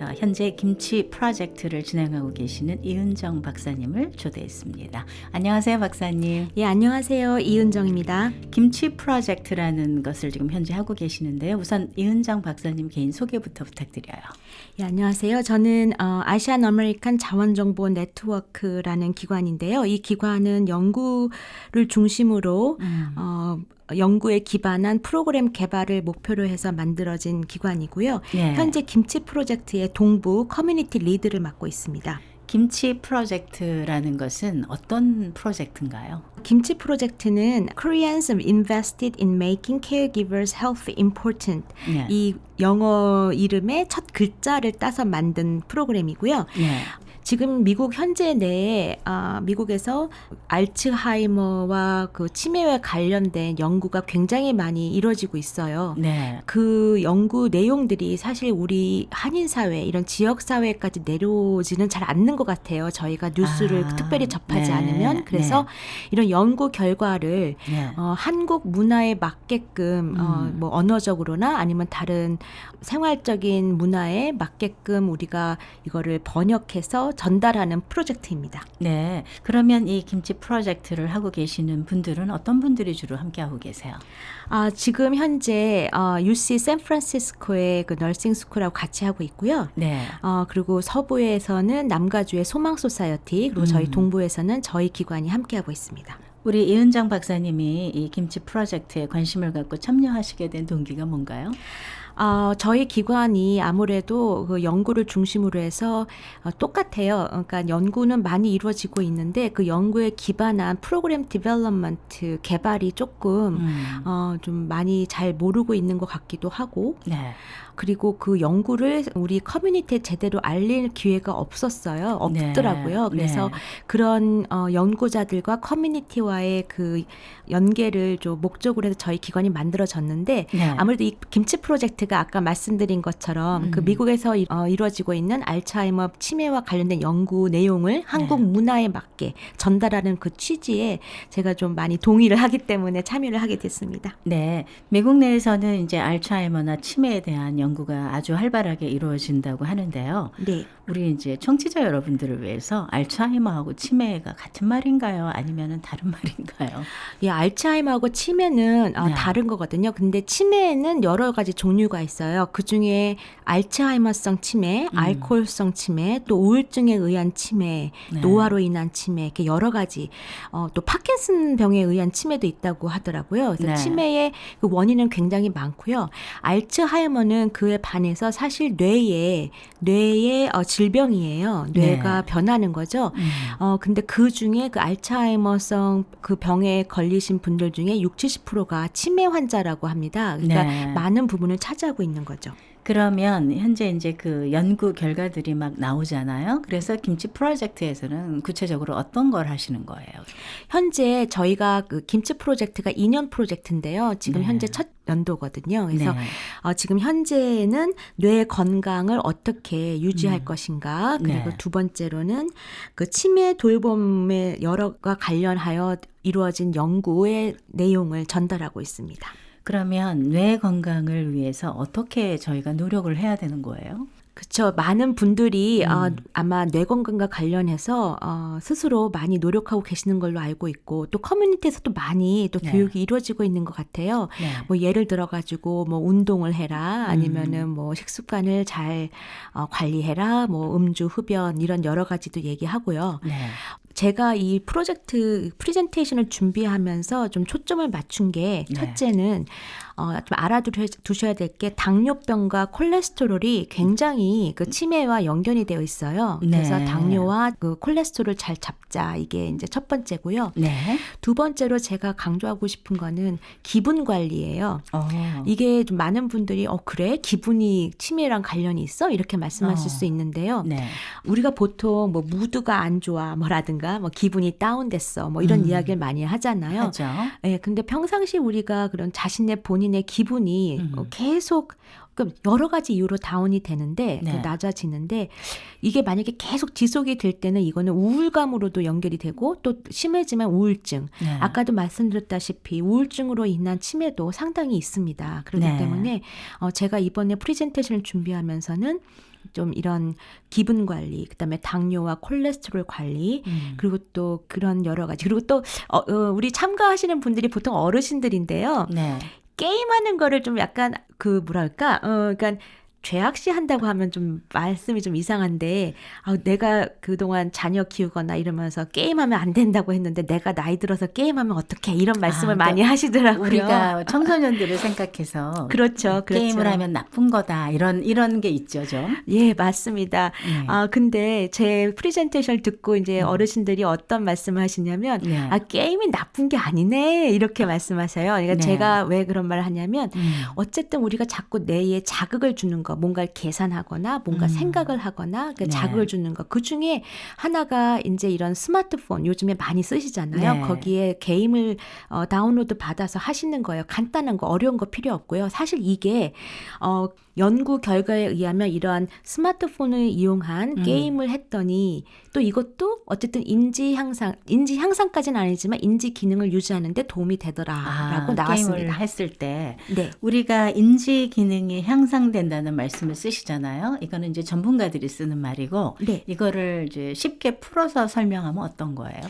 어, 현재 김치 프로젝트를 진행하고 계시는 이은정 박사님을 초대했습니다. 안녕하세요, 박사님. 예, 안녕하세요. 이은정입니다. 김치 프로젝트라는 것을 지금 현재 하고 계시는데요. 우선 이은정 박사님 개인 소개부터 부탁드려요. 예, 안녕하세요. 저는 어, 아시안 아메리칸 자원정보 네트워크라는 기관인데요. 이 기관은 연구를 중심으로 어, 연구에 기반한 프로그램 개발을 목표로 해서 만들어진 기관이고요. 네. 현재 김치 프로젝트의 동부 커뮤니티 리드를 맡고 있습니다. 김치 프로젝트라는 것은 어떤 프로젝트인가요? 김치 프로젝트는 Koreans invested in making caregivers health important. 네. 이 영어 이름의 첫 글자를 따서 만든 프로그램이고요. 네. 지금 미국 현재 내에 아, 미국에서 알츠하이머와 그 치매와 관련된 연구가 굉장히 많이 이루어지고 있어요. 네. 그 연구 내용들이 사실 우리 한인 사회 이런 지역 사회까지 내려오지는 잘 않는 것 같아요. 저희가 뉴스를 아, 특별히 접하지 네, 않으면 그래서 이런 연구 결과를 네. 어, 한국 문화에 맞게끔 어, 음. 뭐 언어적으로나 아니면 다른 생활적인 문화에 맞게끔 우리가 이거를 번역해서 전달하는 프로젝트입니다. 네. 그러면 이 김치 프로젝트를 하고 계시는 분들은 어떤 분들이 주로 함께 하고 계세요? 아, 지금 현재 어, UC 샌프란시스코의 그 너싱 스쿨하고 같이 하고 있고요. 네. 어, 그리고 서부에서는 남가주의 소망 소사이어티 그리고 저희 음. 동부에서는 저희 기관이 함께 하고 있습니다. 우리 이은정 박사님이 이 김치 프로젝트에 관심을 갖고 참여하시게 된 동기가 뭔가요? 어, 저희 기관이 아무래도 그 연구를 중심으로 해서 어, 똑같아요. 그러니까 연구는 많이 이루어지고 있는데 그 연구에 기반한 프로그램 디벨롭먼트 개발이 조금 음. 어, 좀 많이 잘 모르고 있는 것 같기도 하고 네. 그리고 그 연구를 우리 커뮤니티에 제대로 알릴 기회가 없었어요. 없더라고요. 네. 그래서 네. 그런 어, 연구자들과 커뮤니티와의 그 연계를 좀 목적으로 해서 저희 기관이 만들어졌는데 네. 아무래도 이 김치 프로젝트 가 아까 말씀드린 것처럼 그 음. 미국에서 이- 어, 이루어지고 있는 알츠하이머 치매와 관련된 연구 네. 내용을 한국 문화에 맞게 전달하는 그 취지에 제가 좀 많이 동의를 하기 때문에 참여를 하게 됐습니다. 네. 미국 내에서는 이제 알츠하이머나 치매에 대한 연구가 아주 활발하게 이루어진다고 하는데요. 네. 우리 이제 청취자 여러분들을 위해서 알츠하이머하고 치매가 같은 말인가요? 아니면은 다른 말인가요? 이 알츠하이머하고 치매는 어, 네. 다른 거거든요. 근데 치매는 여러 가지 종류가 있어요. 그 중에 알츠하이머성 치매, 음. 알코올성 치매, 또 우울증에 의한 치매, 네. 노화로 인한 치매, 이렇게 여러 가지. 어, 또 파킨슨 병에 의한 치매도 있다고 하더라고요. 그래서 네. 치매의 그 원인은 굉장히 많고요. 알츠하이머는 그에 반해서 사실 뇌의 뇌의 어, 질병이에요. 뇌가 네. 변하는 거죠. 음. 어, 근데 그 중에 그 알츠하이머성 그 병에 걸리신 분들 중에 60, 70%가 치매 환자라고 합니다. 그러니까 네. 많은 부분을 차지하고 있는 거죠. 그러면 현재 이제 그 연구 결과들이 막 나오잖아요. 그래서 김치 프로젝트에서는 구체적으로 어떤 걸 하시는 거예요? 현재 저희가 그 김치 프로젝트가 2년 프로젝트인데요. 지금 네. 현재 첫 연도거든요. 그래서 네. 어, 지금 현재는 뇌 건강을 어떻게 유지할 것인가 그리고 네. 두 번째로는 그 치매 돌봄의 여러가 관련하여 이루어진 연구의 내용을 전달하고 있습니다. 그러면 뇌 건강을 위해서 어떻게 저희가 노력을 해야 되는 거예요? 그렇죠. 많은 분들이 음. 어, 아마 뇌 건강과 관련해서 어, 스스로 많이 노력하고 계시는 걸로 알고 있고 또 커뮤니티에서도 많이 또 네. 교육이 이루어지고 있는 것 같아요. 네. 뭐 예를 들어 가지고 뭐 운동을 해라 아니면은 뭐 식습관을 잘 어, 관리해라 뭐 음주 흡연 이런 여러 가지도 얘기하고요. 네. 제가 이 프로젝트 프레젠테이션을 준비하면서 좀 초점을 맞춘 게 네. 첫째는 어, 좀 알아두셔야 될 게 당뇨병과 콜레스테롤이 굉장히 그 치매와 연결이 되어 있어요. 그래서 네. 당뇨와 그 콜레스테롤을 잘 잡자 이게 이제 첫 번째고요. 네. 두 번째로 제가 강조하고 싶은 거는 기분 관리예요. 어. 이게 좀 많은 분들이 어 그래 기분이 치매랑 관련이 있어 이렇게 말씀하실 어. 수 있는데요. 네. 우리가 보통 뭐 무드가 안 좋아 뭐라든가 뭐 기분이 다운됐어 뭐 이런 음. 이야기를 많이 하잖아요. 예, 근데 평상시 우리가 그런 자신의 본인 본인의 기분이 음. 어, 계속 그 여러 가지 이유로 다운이 되는데 네. 그 낮아지는데 이게 만약에 계속 지속이 될 때는 이거는 우울감으로도 연결이 되고 또 심해지면 우울증. 네. 아까도 말씀드렸다시피 우울증으로 인한 치매도 상당히 있습니다. 그렇기 네. 때문에 어, 제가 이번에 프리젠테이션을 준비하면서는 좀 이런 기분 관리, 그다음에 당뇨와 콜레스테롤 관리, 음. 그리고 또 그런 여러 가지 그리고 또 어, 어, 우리 참가하시는 분들이 보통 어르신들인데요. 네. 게임하는 거를 좀 약간 그 뭐랄까, 어, 그러니까 죄악시 한다고 하면 좀 말씀이 좀 이상한데 아, 내가 그동안 자녀 키우거나 이러면서 게임하면 안 된다고 했는데 내가 나이 들어서 게임하면 어떡해 이런 말씀을 아, 많이 하시더라고요. 우리가 청소년들을 생각해서 그렇죠, 그렇죠. 게임을 하면 나쁜 거다 이런 이런 게 있죠 좀. 예, 맞습니다. 네. 아, 근데 제 프리젠테이션을 듣고 이제 음. 어르신들이 어떤 말씀을 하시냐면 네. 아, 게임이 나쁜 게 아니네. 이렇게 말씀하세요. 그러니까 네. 제가 왜 그런 말을 하냐면 음. 어쨌든 우리가 자꾸 뇌에 자극을 주는 거, 뭔가를 계산하거나 뭔가 음. 생각을 하거나 그 네. 자극을 주는 거. 그 중에 하나가 이제 이런 스마트폰 요즘에 많이 쓰시잖아요. 네. 거기에 게임을 어, 다운로드 받아서 하시는 거예요. 간단한 거, 어려운 거 필요 없고요. 사실 이게 어, 연구 결과에 의하면 이러한 스마트폰을 이용한 음. 게임을 했더니 또 이것도 어쨌든 인지 향상, 인지 향상까지는 아니지만 인지 기능을 유지하는데 도움이 되더라라고 아, 나왔습니다. 게임을 했을 때 네. 우리가 인지 기능이 향상된다는 말씀을 쓰시잖아요. 이거는 이제 전문가들이 쓰는 말이고 네. 이거를 이제 쉽게 풀어서 설명하면 어떤 거예요?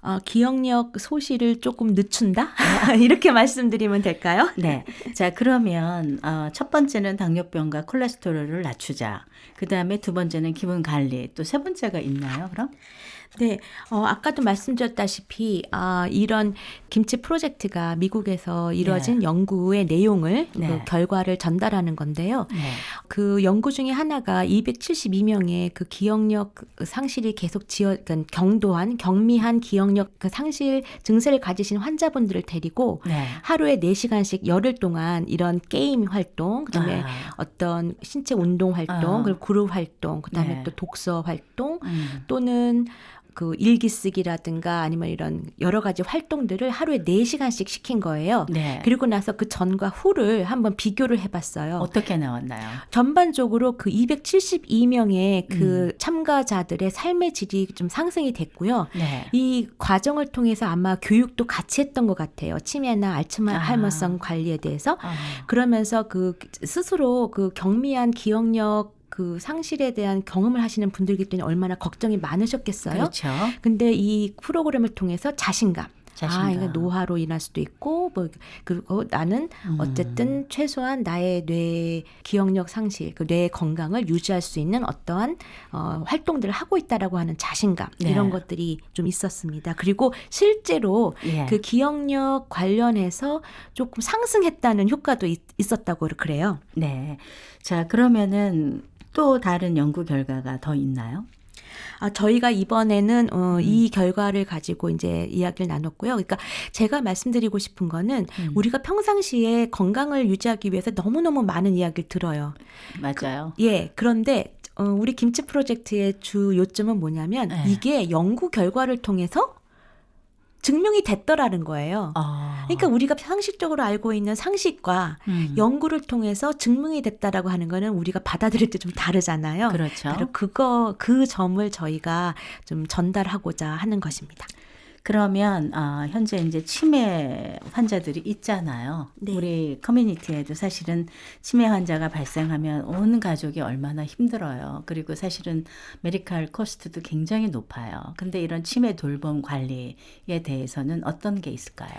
어, 기억력 소실을 조금 늦춘다? 이렇게 말씀드리면 될까요? 네. 자, 그러면 어, 첫 번째는 당뇨병과 콜레스테롤을 낮추자. 그 다음에 두 번째는 기분 관리. 또 세 번째가 있나요, 그럼? 네, 어, 아까도 말씀드렸다시피 아, 이런 김치 프로젝트가 미국에서 이루어진 연구의 내용을 네. 그 결과를 전달하는 건데요. 네. 그 연구 중에 하나가 272명의 그 기억력 상실이 계속 지어, 그러니까 경도한 경미한 기억력 그 상실 증세를 가지신 환자분들을 데리고 네. 하루에 4시간씩 열흘 동안 이런 게임 활동, 그다음에 아, 어떤 신체 운동 활동, 어. 그리고 그룹 활동, 그다음에 네. 또 독서 활동, 음. 또는 그 일기 쓰기라든가 아니면 이런 여러 가지 활동들을 하루에 4시간씩 시킨 거예요. 네. 그리고 나서 그 전과 후를 한번 비교를 해봤어요. 어떻게 나왔나요? 전반적으로 그 272명의 그 음. 참가자들의 삶의 질이 좀 상승이 됐고요. 네. 이 과정을 통해서 아마 교육도 같이 했던 것 같아요. 치매나 알츠하이머성 아. 관리에 대해서. 어, 그러면서 그 스스로 그 경미한 기억력 그 상실에 대한 경험을 하시는 분들이기 때문에 얼마나 걱정이 많으셨겠어요. 그렇죠. 근데 이 프로그램을 통해서 자신감. 자신감. 아, 이거 노화로 인할 수도 있고, 뭐, 그리고 나는 음. 어쨌든 최소한 나의 뇌 기억력 상실, 그뇌 건강을 유지할 수 있는 어떠한 어, 활동들을 하고 있다라고 하는 자신감 네. 이런 것들이 좀 있었습니다. 그리고 실제로 예. 그 기억력 관련해서 조금 상승했다는 효과도 있, 있었다고 그래요. 네. 자, 그러면은 또 다른 연구 결과가 더 있나요? 아, 저희가 이번에는 어, 음. 이 결과를 가지고 이제 이야기를 나눴고요. 그러니까 제가 말씀드리고 싶은 거는 음. 우리가 평상시에 건강을 유지하기 위해서 너무너무 많은 이야기를 들어요. 맞아요. 예, 그런데 어, 우리 김치 프로젝트의 주 요점은 뭐냐면 네. 이게 연구 결과를 통해서 증명이 됐더라는 거예요. 어. 그러니까 우리가 상식적으로 알고 있는 상식과 음. 연구를 통해서 증명이 됐다라고 하는 거는 우리가 받아들일 때 좀 다르잖아요. 그렇죠. 바로 그거 그 점을 저희가 좀 전달하고자 하는 것입니다. 그러면 어, 현재 이제 치매 환자들이 있잖아요. 네. 우리 커뮤니티에도 사실은 치매 환자가 발생하면 온 가족이 얼마나 힘들어요. 그리고 사실은 메디칼 코스트도 굉장히 높아요. 근데 이런 치매 돌봄 관리에 대해서는 어떤 게 있을까요?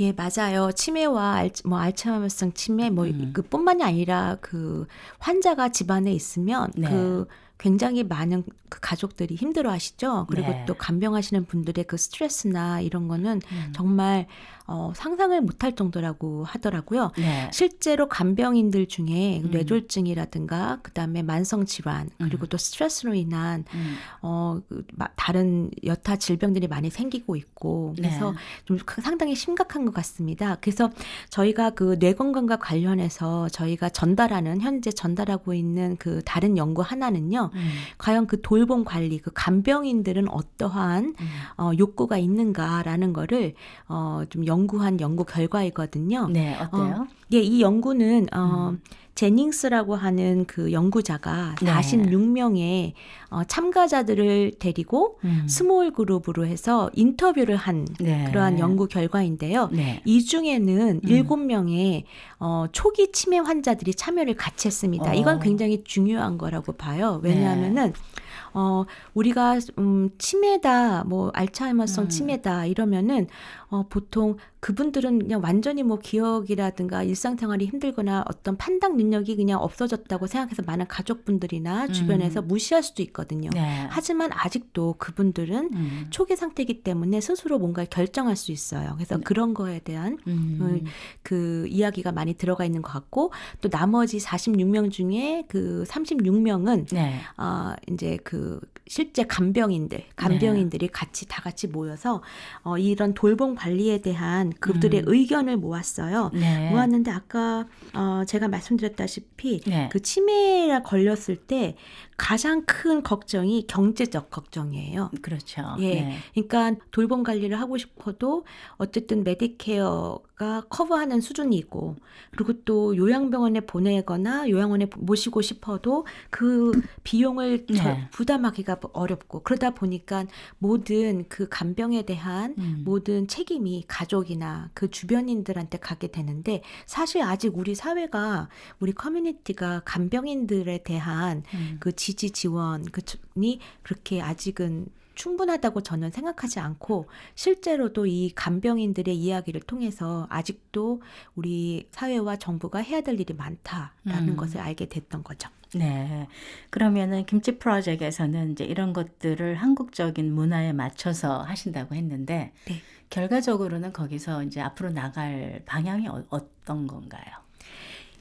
예, 맞아요. 치매와 알, 뭐 알츠하이머성 치매 뭐 음. 그뿐만이 아니라 그 환자가 집안에 있으면 네. 그 굉장히 많은 그 가족들이 힘들어 하시죠. 그리고 네. 또 간병하시는 분들의 그 스트레스나 이런 거는 음. 정말 어, 상상을 못할 정도라고 하더라고요. 네. 실제로 간병인들 중에 음. 뇌졸중이라든가 그다음에 만성 질환 그리고 또 스트레스로 인한 음. 어 그, 마- 다른 여타 질병들이 많이 생기고 있고 그래서 네. 좀 그- 상당히 심각한 것 같습니다. 그래서 저희가 그 뇌 건강과 관련해서 저희가 전달하는 현재 전달하고 있는 그 다른 연구 하나는요. 음. 과연 그 돌봄 관리, 그 간병인들은 어떠한 음. 어, 욕구가 있는가라는 거를 어, 좀 연구한 연구 결과이거든요. 네, 어때요? 예, 이 연구는 어, 음. 제닝스라고 하는 그 연구자가 네. 46명의 어, 참가자들을 데리고 음. 스몰 그룹으로 해서 인터뷰를 한 네. 그러한 연구 결과인데요. 네. 이 중에는 음. 일곱 명의 어, 초기 치매 환자들이 참여를 같이 했습니다. 어. 이건 굉장히 중요한 거라고 봐요. 네. 왜냐하면은 어, 우리가 음, 치매다, 뭐 알츠하이머성 음. 치매다 이러면은 어, 보통 그분들은 그냥 완전히 뭐 기억이라든가 일상생활이 힘들거나 어떤 판단 능력이 그냥 없어졌다고 생각해서 많은 가족분들이나 주변에서 음. 무시할 수도 있거든요. 네. 하지만 아직도 그분들은 음. 초기 상태이기 때문에 스스로 뭔가 결정할 수 있어요. 그래서 네. 그런 거에 대한 음. 그 이야기가 많이 들어가 있는 것 같고 또 나머지 46명 중에 그 36명은 네. 어 이제 그 실제 간병인들, 간병인들이 같이 다 같이 모여서 어 이런 돌봄 관리에 대한 그들의 음. 의견을 모았어요. 네. 모았는데 아까 어 제가 말씀드렸다시피 네. 그 치매에 걸렸을 때 가장 큰 걱정이 경제적 걱정이에요. 그렇죠. 예. 네. 그러니까 돌봄 관리를 하고 싶어도 어쨌든 메디케어 가 커버하는 수준이 있고 그리고 또 요양병원에 보내거나 요양원에 모시고 싶어도 그 비용을 저- 네. 부담하기가 어렵고 그러다 보니까 모든 그 간병에 대한 음. 모든 책임이 가족이나 그 주변인들한테 가게 되는데 사실 아직 우리 사회가 우리 커뮤니티가 간병인들에 대한 음. 그 지지 지원 그니 그렇게 아직은 충분하다고 저는 생각하지 않고 실제로도 이 간병인들의 이야기를 통해서 아직도 우리 사회와 정부가 해야 될 일이 많다라는 음. 것을 알게 됐던 거죠. 네. 그러면은 김치 프로젝트에서는 이제 이런 것들을 한국적인 문화에 맞춰서 하신다고 했는데 네. 결과적으로는 거기서 이제 앞으로 나갈 방향이 어, 어떤 건가요?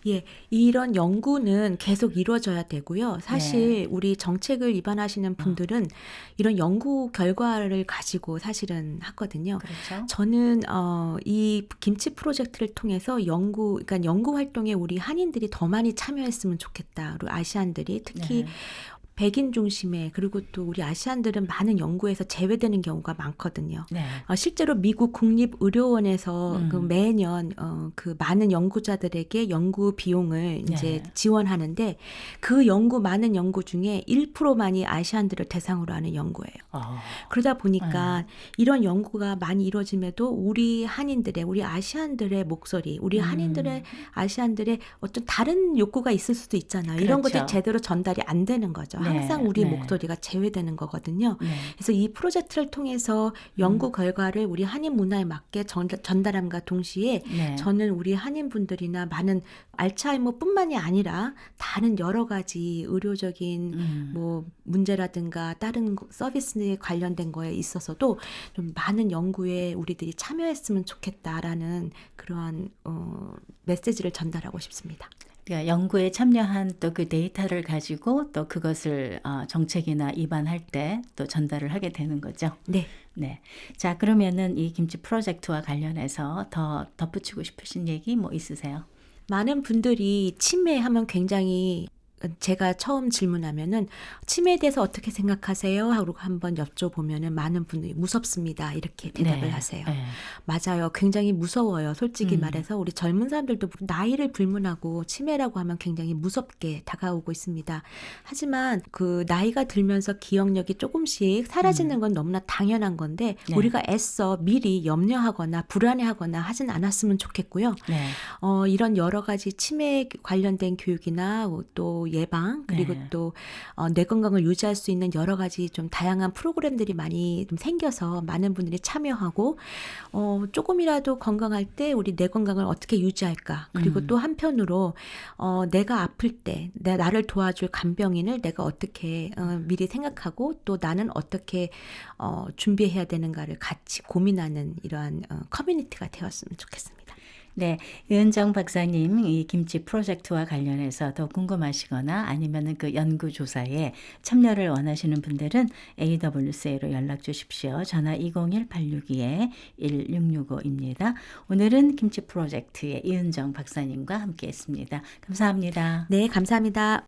예, 이런 연구는 계속 이루어져야 되고요. 사실 우리 정책을 위반하시는 분들은 이런 연구 결과를 가지고 사실은 하거든요. 그렇죠. 저는 어, 이 김치 프로젝트를 통해서 연구, 그러니까 연구 활동에 우리 한인들이 더 많이 참여했으면 좋겠다. 그리고 아시안들이 특히 네. 백인 중심의 그리고 또 우리 아시안들은 많은 연구에서 제외되는 경우가 많거든요. 네. 어, 실제로 미국 국립 의료원에서 음. 그 매년 어, 그 많은 연구자들에게 연구 비용을 이제 네. 지원하는데 그 연구 많은 연구 중에 1%만이 아시안들을 대상으로 하는 연구예요. 어. 그러다 보니까 네. 이런 연구가 많이 이루어짐에도 우리 한인들의 우리 아시안들의 목소리, 우리 음. 한인들의 아시안들의 어떤 다른 욕구가 있을 수도 있잖아요. 이런 그렇죠. 것들이 제대로 전달이 안 되는 거죠. 네, 항상 우리 네. 목소리가 제외되는 거거든요. 네. 그래서 이 프로젝트를 통해서 음. 연구 결과를 우리 한인 문화에 맞게 전, 전달함과 동시에 네. 저는 우리 한인 분들이나 많은 알츠하이머뿐만이 아니라 다른 여러 가지 의료적인 음. 뭐 문제라든가 다른 서비스에 관련된 거에 있어서도 좀 많은 연구에 우리들이 참여했으면 좋겠다라는 그러한 어, 메시지를 전달하고 싶습니다. 그러니까 연구에 참여한 또 그 데이터를 가지고 또 그것을 어, 정책이나 입안할 때 또 전달을 하게 되는 거죠. 네. 네. 자, 그러면은 이 김치 프로젝트와 관련해서 더 덧붙이고 싶으신 얘기 뭐 있으세요? 많은 분들이 치매 하면 굉장히 제가 처음 질문하면은 치매에 대해서 어떻게 생각하세요? 하고 한번 여쭤보면은 많은 분들이 무섭습니다. 이렇게 대답을 네. 하세요. 네. 맞아요. 굉장히 무서워요. 솔직히 음. 말해서 우리 젊은 사람들도 나이를 불문하고 치매라고 하면 굉장히 무섭게 다가오고 있습니다. 하지만 그 나이가 들면서 기억력이 조금씩 사라지는 건 너무나 당연한 건데 네. 우리가 애써 미리 염려하거나 불안해하거나 하진 않았으면 좋겠고요. 네. 어, 이런 여러 가지 치매 관련된 교육이나 또 예방 그리고 네. 또 어, 뇌 건강을 유지할 수 있는 여러 가지 좀 다양한 프로그램들이 많이 좀 생겨서 많은 분들이 참여하고 어, 조금이라도 건강할 때 우리 뇌 건강을 어떻게 유지할까 그리고 음. 또 한편으로 어, 내가 아플 때 내, 나를 도와줄 간병인을 내가 어떻게 어, 미리 생각하고 또 나는 어떻게 어, 준비해야 되는가를 같이 고민하는 이러한 어, 커뮤니티가 되었으면 좋겠습니다. 네, 이은정 박사님 이 김치 프로젝트와 관련해서 더 궁금하시거나 아니면은 그 연구 조사에 참여를 원하시는 분들은 AWCA로 연락 주십시오. 전화 201-862-1665입니다. 오늘은 김치 프로젝트의 이은정 박사님과 함께했습니다. 감사합니다. 네, 감사합니다.